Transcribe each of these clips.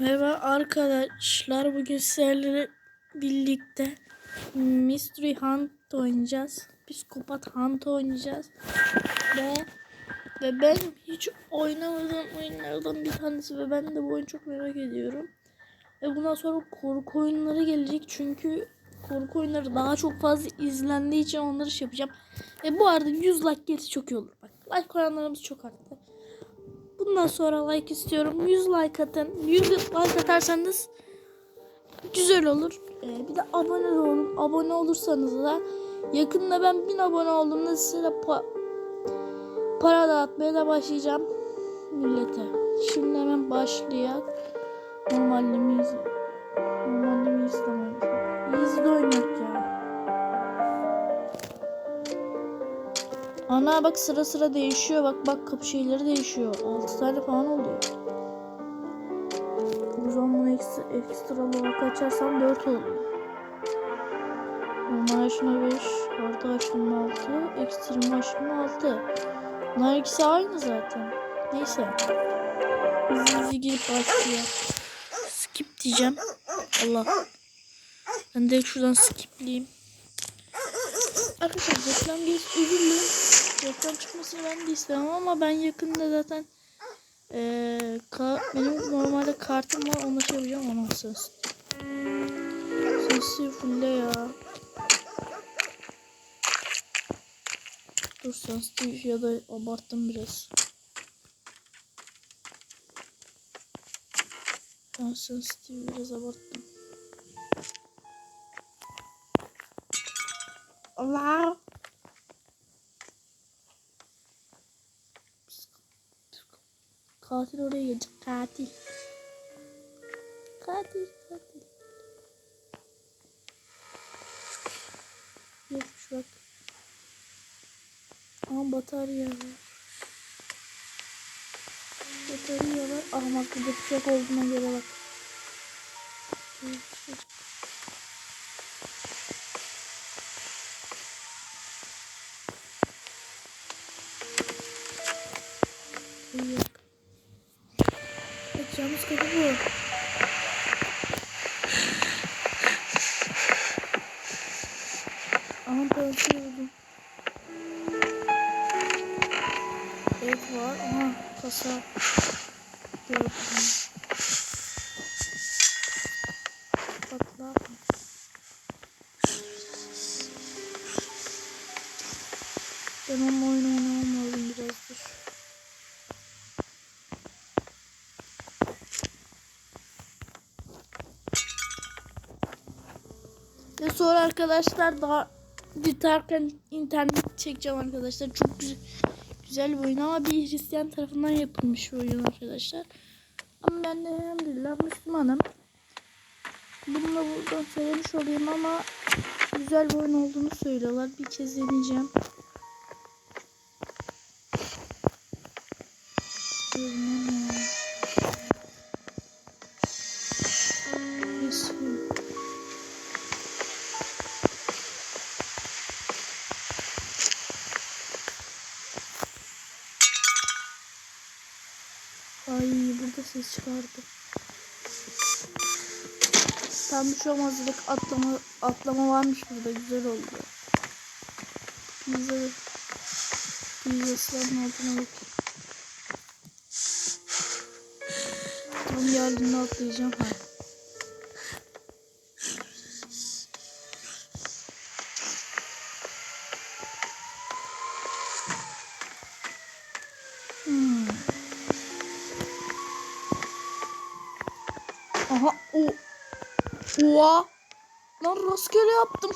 Merhaba arkadaşlar. Bugün sizlerle birlikte Mystery Hunt oynayacağız. Psikopat Hunt oynayacağız. Ve ve ben hiç oynamadığım oyunlardan bir tanesi ve ben de bu oyunu çok merak ediyorum. Ve bundan sonra korku oyunları gelecek çünkü korku oyunları daha çok fazla izlendiği için onları şey yapacağım. Ve bu arada 100 like gelirse çok iyi olur. Bak like koyanlarımız çok arttı. Bundan sonra like istiyorum. 100 like atın. 100 like atarsanız güzel olur. Ee, bir de abone olun. Abone olursanız da yakında ben 1000 abone olduğumda size de pa- para dağıtmaya da başlayacağım millete. Şimdi hemen başlayalım. Normalde mi iz- Normalde mi izlemeyiz? İzle oynayak ya. Ana bak sıra sıra değişiyor. Bak bak kapı şeyleri değişiyor. 6 tane falan oluyor. O zaman bunu ekstra, ekstra olarak açarsam 4 oluyor. Normal aşına 5, orta aşına 6, ekstrem aşına 6. Bunlar ikisi aynı zaten. Neyse. Hızlı hızlı girip başlıyor. Skip diyeceğim. Allah. Ben de şuradan skipleyeyim. Arkadaşlar reklam gelip dilerim. Reklam çıkmasını ben de istemem ama ben yakında zaten eee ka- benim normalde kartım var onu şey yapacağım ona söz. Sesi fulle ya. Dur sensitif ya da abarttım biraz. Ben biraz abarttım. Allah. Katil oraya gelecek. Katil. Katil. Katil. Yokmuş bak. Ama batarya var. Batarya var. Ahmak bir de bıçak olduğuna göre bak. Yok. Açacağımız kapı bu. Aha parası buldum. Et var. Aha kasa. Arkadaşlar daha gitarken internet çekeceğim arkadaşlar. Çok güzel, güzel bir oyun ama bir Hristiyan tarafından yapılmış bir oyun arkadaşlar. Ama ben de elhamdülillah Müslümanım. Bununla buradan söylemiş olayım ama güzel bir oyun olduğunu söylüyorlar. Bir kez deneyeceğim. Çıkardı. Tam bir şey atlama atlama varmış burada güzel oldu. Pizza Pizza silahın altına bak. Tam yerliğine atlayacağım ha. Oha. Lan rastgele yaptım.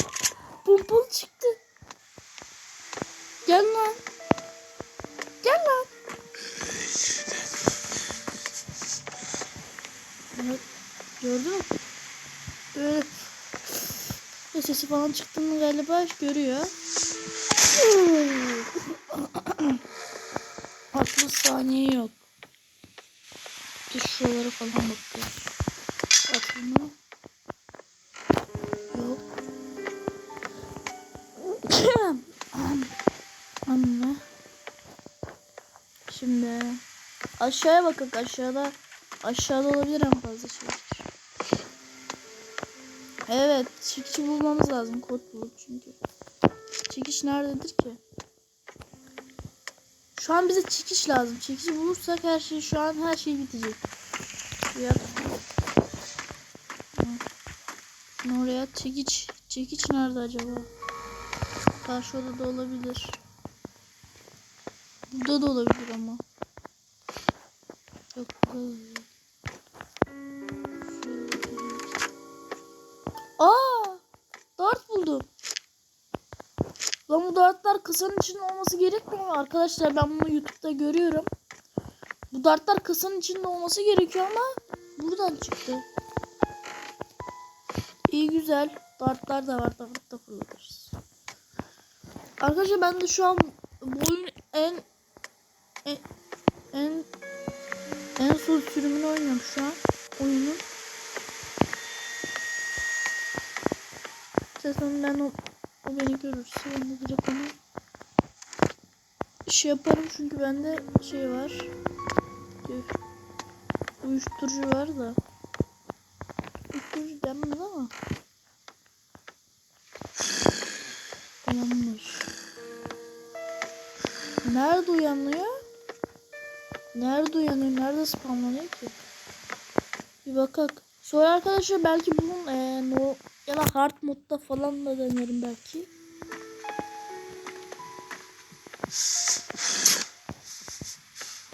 Pompalı çıktı. Gel lan. Gel lan. Evet. Gördün mü? Böyle ve sesi falan çıktığını galiba görüyor. 60 saniye yok. Bir şuralara falan bakıyor. Bakın Yok. Aşağıya bakın aşağıda Aşağıda olabilir en fazla şey. Evet, çekici bulmamız lazım. Kod bulup çünkü. Çekiş nerededir ki? Şu an bize çekiş lazım. Çekici bulursak her şey şu an her şey bitecek. At. Hı. Oraya çekiç. Çekiç nerede acaba? Karşı odada olabilir. Burada da olabilir ama. Lan dartlar kasanın içinde olması gerekmiyor mu? Arkadaşlar ben bunu YouTube'da görüyorum. Bu dartlar kasanın içinde olması gerekiyor ama buradan çıktı. İyi güzel. Dartlar da var. Dart da fırlatırız. Arkadaşlar ben de şu an bu oyun en en en, en son sürümünü oynuyorum şu an. Oyunun. Zaten ben o, beni görürse de direkt onu şey yaparım çünkü bende şey var. Uyuşturucu var da. Uyuşturucu denmez ama. Yanlış. Nerede uyanıyor? Nerede uyanıyor? Nerede spamlanıyor ki? Bir bakak. Sonra arkadaşlar belki bunun eee no ya da hard modda falan da denerim belki.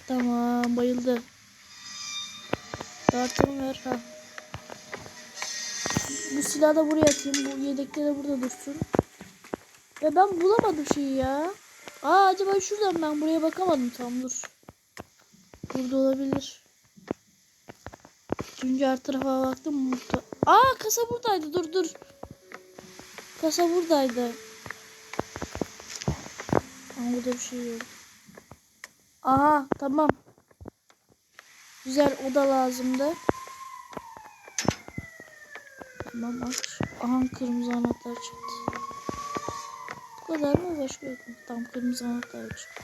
Tamam bayıldı. Dartını ver ha. Bu silahı da buraya atayım. Bu yedekte de burada dursun. Ve ben bulamadım şeyi ya. Aa acaba şuradan ben buraya bakamadım tam dur. Burada olabilir. Çünkü her tarafa baktım. Mutlu. Aa kasa buradaydı dur dur. Kasa buradaydı. Ama burada bir şey yok. Aha tamam. Güzel o da lazımdı. Tamam aç. Aha kırmızı anahtar çıktı. Bu kadar mı başka yok mu? Tam kırmızı anahtar çıktı.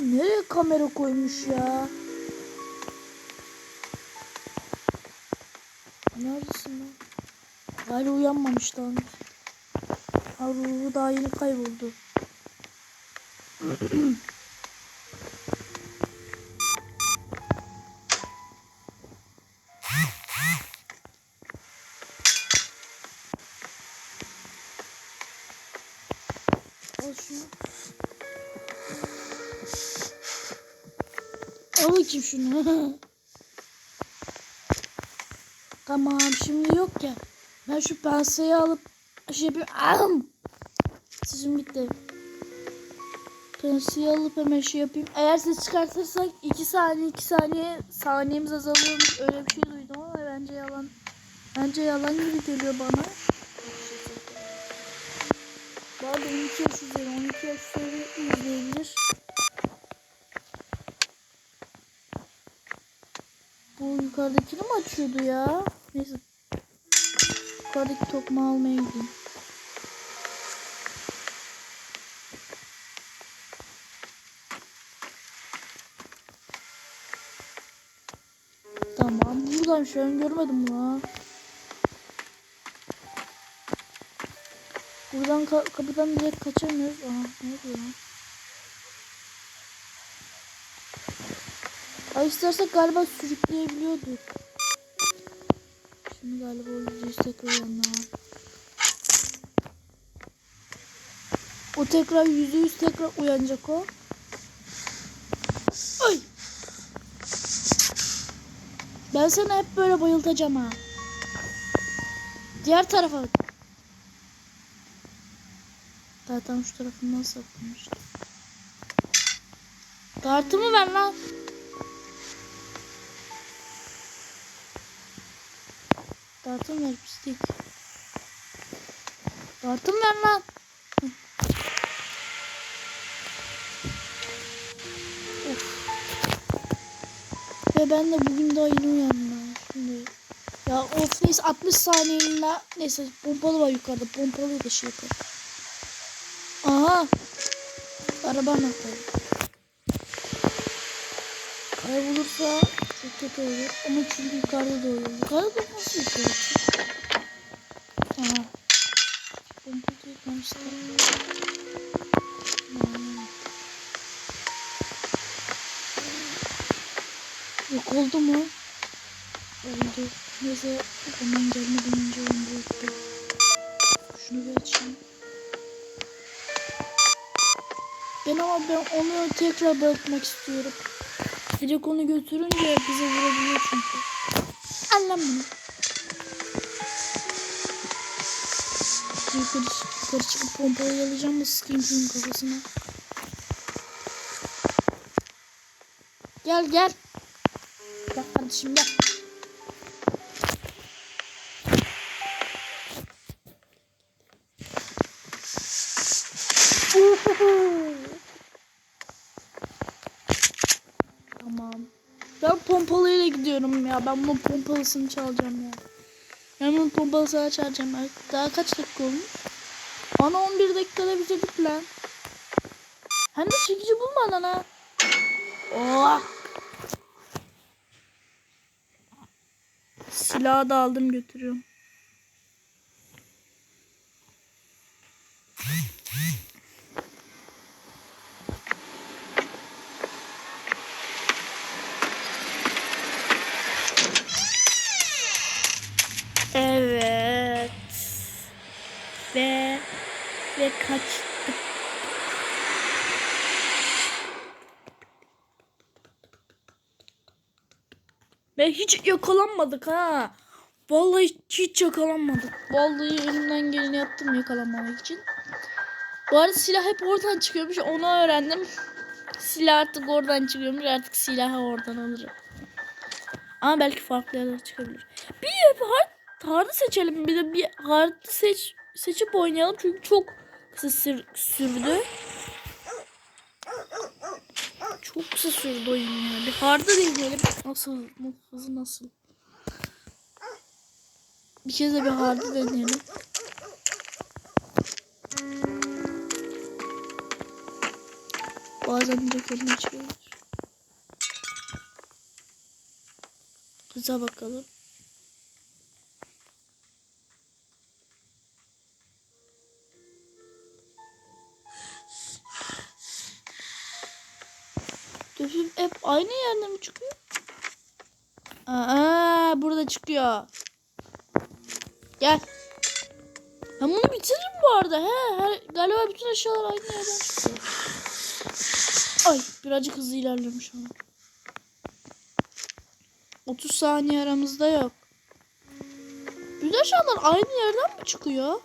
Nereye kamera koymuş ya? Hala uyanmamış lan. Ha ruhu daha yeni kayboldu. Al şunu. Al bakayım şunu. tamam şimdi yok ya. Ben şu penseyi alıp şey yapayım. Ahım. Sesim gitti. Penseyi alıp hemen şey yapayım. Eğer ses çıkartırsak 2 saniye 2 saniye saniyemiz azalıyormuş. Öyle bir şey duydum ama bence yalan. Bence yalan gibi geliyor bana. Bu arada 12 yaş üzeri 12 yaş üzeri izleyebilir. Bu yukarıdakini mi açıyordu ya? Neyse. Yukarıdaki tokmağı almaya gideyim. Tamam. Buradan şu an görmedim bunu. Buradan ka kapıdan direkt kaçamıyoruz. Aha ne oluyor lan? Ay istersek galiba sürükleyebiliyorduk. Şimdi galiba o yüzde yüz tekrar yanına. O tekrar yüzde yüz tekrar uyanacak o. Ay. Ben seni hep böyle bayıltacağım ha. Diğer tarafa. Tam şu tarafından saklamıştım. Kartımı ver lan. Kartımı ver pislik. Kartımı ver lan. Ve ben de bugün daha yeni uyandım. Şimdi. Ya of neyse 60 saniyeliğine neyse pompalı var yukarıda. Pompalı da şey yapalım. Aha. Araba anahtarı. Kaybolursa çok kötü olur. Ama çünkü yukarıda doğuyor. Yukarıda da nasıl yukarı? Aha. Pompa tutmamışlar. Hmm. Yok oldu mu? Oldu. Neyse hemen gelmeden önce onu bıraktım. Şunu bir açayım. Ben ama ben onu tekrar bırakmak istiyorum. Direkt onu götürünce bize vurabiliyor çünkü. Anlam bunu. Yukarı, yukarı çıkıp pompalayı alacağım da sıkayım şunun kafasına. Gel gel. Gel kardeşim gel. Uhuhu. Tamam. Ben pompalıyla gidiyorum ya. Ben bunun pompalısını çalacağım ya. Ben bunun pompalısını çalacağım. Daha kaç dakika olmuş? Ana 11 dakikada bitirdik lan. Hem de çekici bulmadan ha. Oh. Silahı da aldım götürüyorum. Evet. Ve ve kaçtık. Ve hiç yakalanmadık ha. Vallahi hiç yakalanmadık. Vallahi elimden geleni yaptım yakalanmamak için. Bu arada silah hep oradan çıkıyormuş. Onu öğrendim. Silah artık oradan çıkıyormuş. Artık silahı oradan alırım. Ama belki farklı yerler çıkabilir. Bir hard, hard'ı seçelim. Bir de bir hard'ı seç, seçip oynayalım. Çünkü çok kısa sür, sürdü. Çok kısa sürdü oyun ya. Bir hard'ı deneyelim. Nasıl? Hızı nasıl? Bir kez de bir hard'ı deneyelim. Bazen önüne çıkıyor. Hıza bakalım. Tüfüm hep aynı yerde mi çıkıyor? Aa, burada çıkıyor. Gel. Ben bunu bitiririm bu arada. He, her, galiba bütün eşyalar aynı yerden çıkıyor. Ay birazcık hızlı şu an. 30 saniye aramızda yok. Bütün eşyalar aynı yerden mi çıkıyor?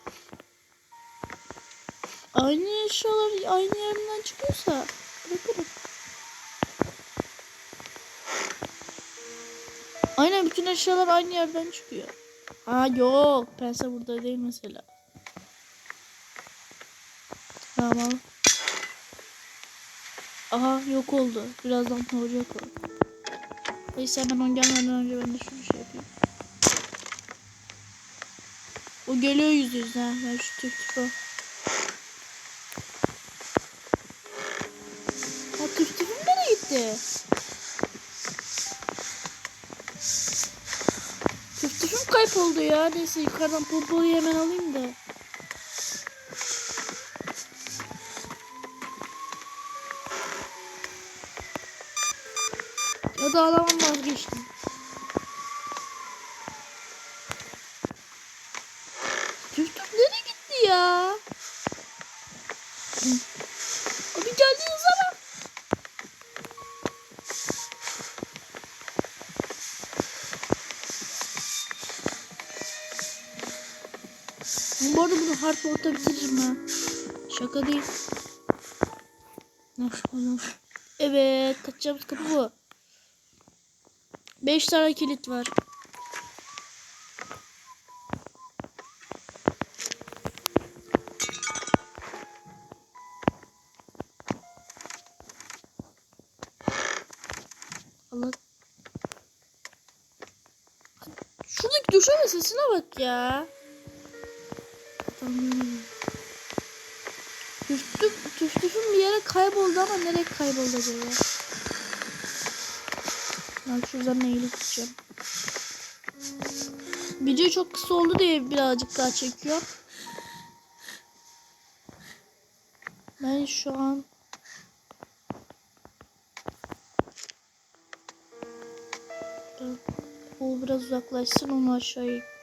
Aynı eşyalar aynı yerden çıkıyorsa bırakırım. Aynen bütün eşyalar aynı yerden çıkıyor. Ha yok. Pense burada değil mesela. Tamam. Aha yok oldu. Birazdan olacak o. Neyse hemen on gelmeden önce ben de şunu şey yapayım. O geliyor yüz ha. Ben şu tüp tüp o. Ha tüp tüpüm nereye gitti? Tüp tüpüm kayboldu ya. Neyse yukarıdan pompalıyı hemen alayım da. Ya da alamam vazgeçtim. Tüp tüp nereye gitti ya? Hı. Abi geldiğiniz zaman. Ben Bu arada bunu hard mode'da bitiririm ha. Şaka değil. Nasıl olur? Evet, kaçacağımız kapı bu. 5 tane kilit var. Allah. Şuradaki döşeme sesine bak ya. Tüftüm, tüftüfüm bir yere kayboldu ama nereye kayboldu acaba? Ben şuradan eğilip gideceğim. Video çok kısa oldu diye birazcık daha çekiyor. Ben şu an o biraz uzaklaşsın onu aşağıya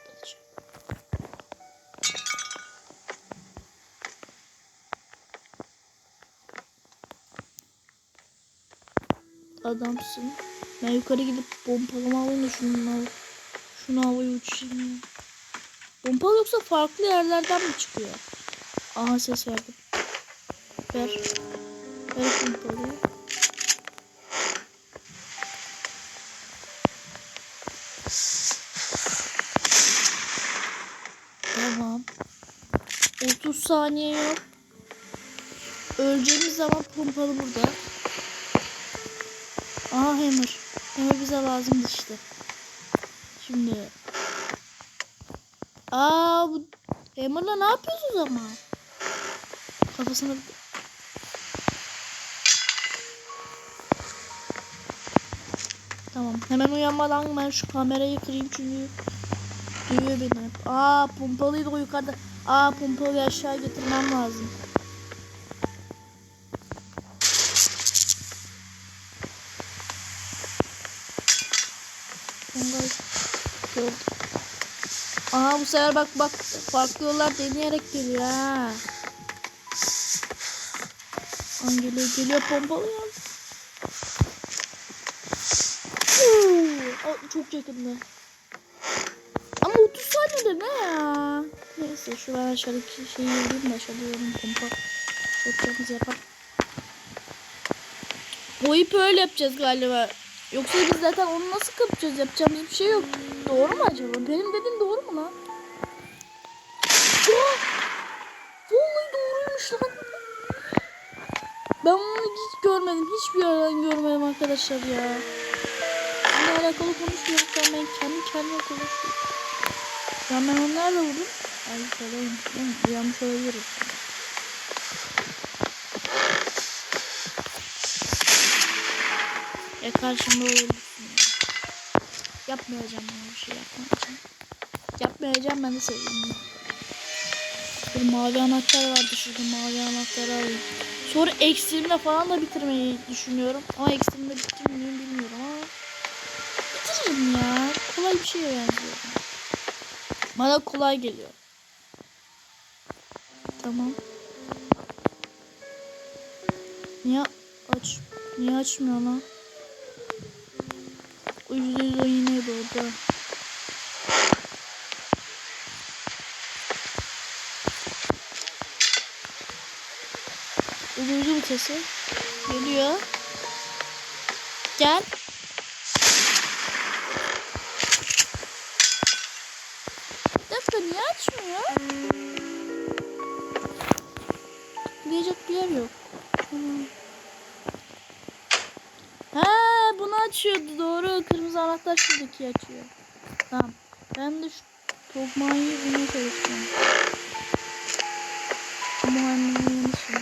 Adamsın. Ben yukarı gidip pompalama alayım da şunu, şunu havaya uçayım ya. Yoksa farklı yerlerden mi çıkıyor? Aha ses verdim. Ver. Ver pompalıyı. Tamam. 30 saniye yok. Öleceğimiz zaman pompalı burada. Aha hammer. Hammer bize lazımdı işte. Şimdi. Aa bu hammer'la ne yapıyorsunuz ama? Kafasına Tamam. Hemen uyanmadan ben şu kamerayı kırayım çünkü duyuyor beni. Aa pompalıyı da yukarıda. Aa pompalıyı aşağı getirmem lazım. Pompalıyı gördüm. Aa bu sefer bak bak farklı yollar deneyerek geliyor ha. An geliyor geliyor pompalı ya. Aa, çok yakındı. Ama 30 saniyede ne ya? Neyse şu ben aşağıdaki şeyi yürüyeyim de aşağıda yorum pompa. Yapacağımız yapar. O ipi öyle yapacağız galiba. Yoksa biz zaten onu nasıl kapacağız? Yapacağımız bir şey yok. Doğru mu acaba? Benim dediğim doğru mu lan? Aa! Vallahi doğruymuş lan. Ben bunu hiç görmedim. Hiçbir yerden görmedim arkadaşlar ya. Bununla alakalı konuşmuyorum. An ben kendi kendime konuşuyorum. Şu an ben onlarla vurdum. Ay söyleyeyim. Yanlış olabilirim. Ya karşımda olursun. Yapmayacağım ben bir şey yapmayacağım. Yapmayacağım ben de seveyim. Bir mavi anahtar vardı şurada mavi anahtarı alayım. Sonra ekstremle falan da bitirmeyi düşünüyorum. Ama ekstremle bitir bilmiyorum ama bitiririm ya. Kolay bir şeye benziyor. Bana kolay geliyor. Tamam. Niye aç? Niye açmıyor lan? O yüzde yüz orada. Duydu bu sesi. Geliyor. Gel. Dakika niye açmıyor? Diyecek bir yer yok. Tamam. Ha bunu açıyordu doğru. Kırmızı anahtar şuradaki açıyor. Tamam. Ben de şu tokmayı bulmaya çalışacağım. Yanı şimdi.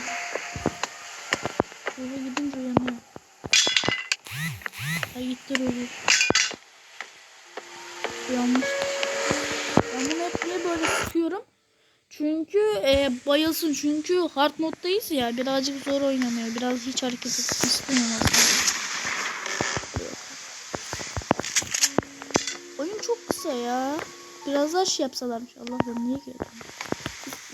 Eve gidince uyanıyor. Ay gitti ölür. Uyanmış. Ben bunu hep niye böyle sıkıyorum? Çünkü e, bayılsın. Çünkü hard moddayız ya. Birazcık zor oynanıyor. Biraz hiç hareket etsin istemiyorum aslında. Oyun çok kısa ya. Biraz daha şey yapsalarmış. Allah ben niye geldim?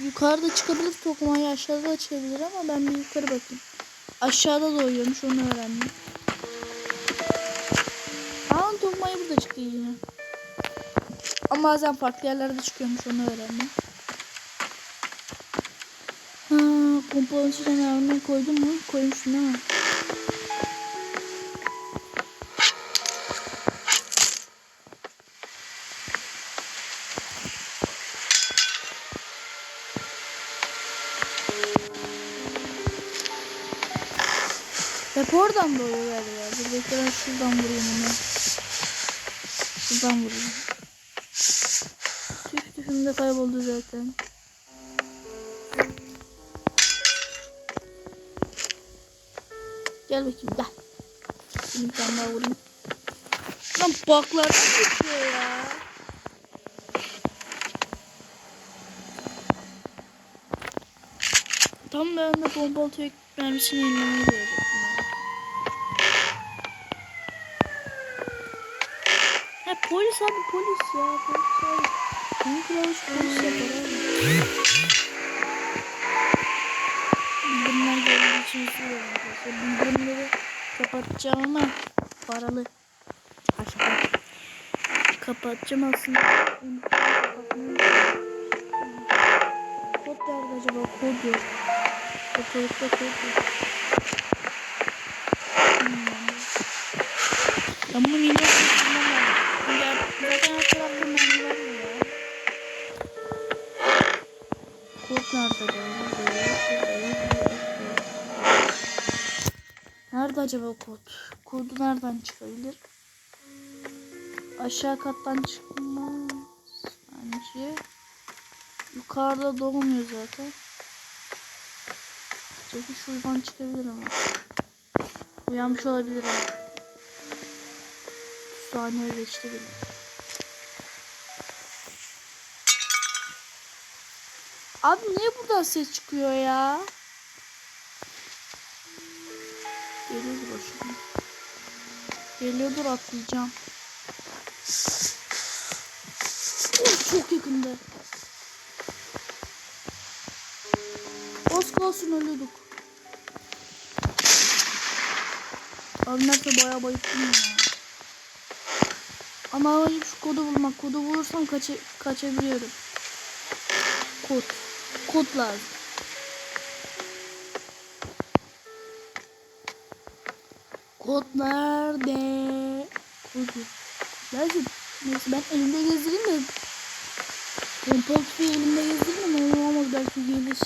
Yukarıda çıkabilir tokmayı aşağıda açabilir ama ben bir yukarı bakayım. Aşağıda da uyuyormuş onu öğrendim. Aa tokmayı burada çıktı yine. Ama bazen farklı yerlerde çıkıyormuş onu öğrendim. Ha, pompalın içine koydum mu? Koymuşsun değil Hep oradan doğru galiba. Dur bekle ben şuradan vurayım onu. Şuradan vurayım. Tüh tühüm de kayboldu zaten. Gel bakayım gel. Şimdi tane daha vurayım. Lan baklardan geçiyor ya. Tam ben de bombalı tüfek mermisini yenilemeyi görecektim. ben. Ha polis abi polis ya. Polis abi. Benim kılavuz polis yapar abi. Bildirimler geldiği için üzülüyorum arkadaşlar. Bildirimleri kapatacağım ama paralı. Aşağı. Kapatacağım aslında. Kod nerede acaba? Kod yok. Ortalıkta kod yok. Bilmiyorum. Ben acaba kod? Kodu nereden çıkabilir? Aşağı kattan çıkmaz bence. Yukarıda doğmuyor zaten. Çünkü şuradan çıkabilir ama. Uyanmış olabilir ama. Saniye geçti bile. Abi niye buradan ses çıkıyor ya? Geliyordur o. Geliyordur atlayacağım. Of, çok yakında. Az kalsın ölüyorduk. Abi nerede bayağı bayıttım ya. Ama şu kodu bulmak. Kodu bulursam kaça kaçabiliyorum. Kod. Kod lazım. Kod nerede? Kodu. Nerede? Neyse ben elimde gezdireyim de. Pompalı tüfeği elimde gezdireyim de olmaz belki gelir.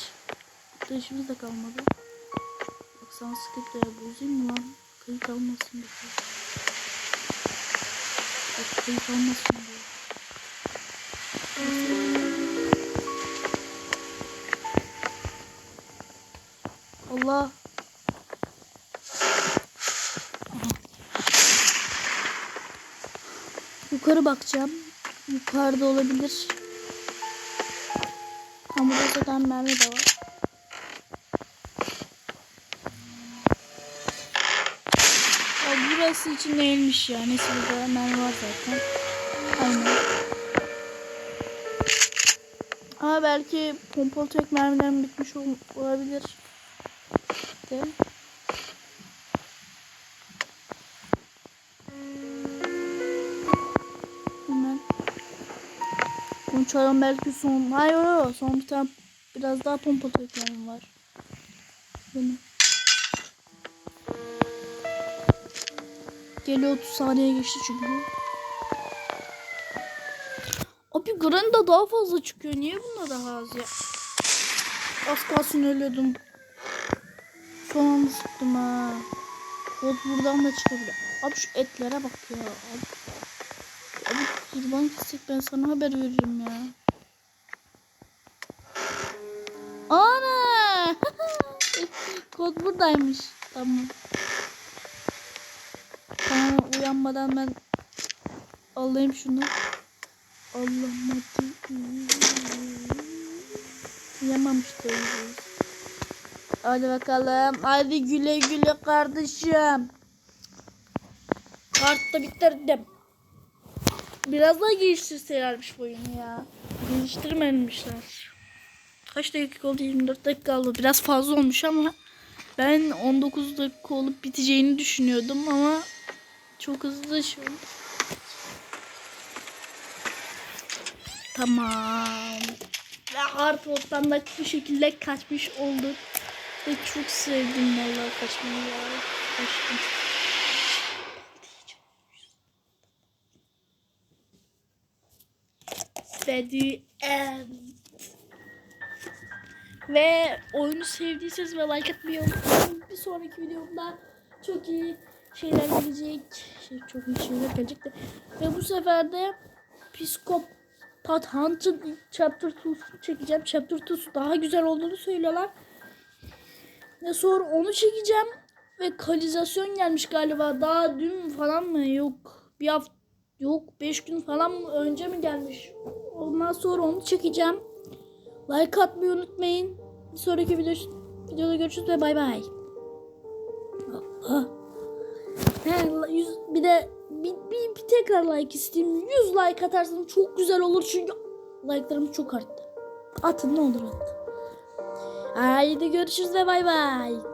Taşımız da kalmadı. Bak sana sıkıntı ya bozayım mı lan? Kayıt almasın diye. Bak kayıt almasın diye. Allah. Yukarı bakacağım. Yukarıda olabilir. Ama burada mermi de var. Ya burası için değilmiş ya. Neyse burada mermi var zaten. Aynen. Ama belki pompalı tek mermilerim bitmiş ol- olabilir. De. Uçağın belki son. Hayır hayır son bir tane biraz daha pompalı teklerim var. Benim. Geliyor 30 saniye geçti çünkü. Abi Gran'da daha fazla çıkıyor. Niye bunda daha az ya? Az kalsın ölüyordum. Son anda sıktım ha. Kod buradan da çıkabilir. Abi şu etlere bak ya. Abi kurban kesik ben sana haber veririm ya. Ana! Kod buradaymış. Tamam. Tamam uyanmadan ben alayım şunu. Allah'ım Uyamamıştı öyle. Hadi bakalım. Hadi güle güle kardeşim. Kartta bitirdim. Biraz daha geliştirselermiş bu oyunu ya. Geliştirmemişler. Kaç dakika oldu? 24 dakika oldu. Biraz fazla olmuş ama ben 19 dakika olup biteceğini düşünüyordum ama çok hızlı oldu. Tamam. Ve Hartford'dan da bu şekilde kaçmış olduk. Ve çok sevdim vallahi kaçmayı ya. Kaçtım. End. Ve oyunu sevdiyseniz ve like atmayı unutmayın. Bir sonraki videomda çok iyi şeyler gelecek. Şey, çok iyi şeyler gelecek de. Ve bu sefer de Psikopat Hunter Chapter 2'sunu çekeceğim. Chapter 2 daha güzel olduğunu söylüyorlar. Ve sonra onu çekeceğim. Ve kalizasyon gelmiş galiba. Daha dün falan mı? Yok. Bir hafta Yok 5 gün falan önce mi gelmiş? Ondan sonra onu çekeceğim. Like atmayı unutmayın. Bir sonraki video, videoda görüşürüz ve bay bay. Yüz, bir de bir, bir, bir tekrar like isteyeyim. 100 like atarsanız çok güzel olur çünkü like'larım çok arttı. Atın ne olur atın. Haydi görüşürüz ve bay bay.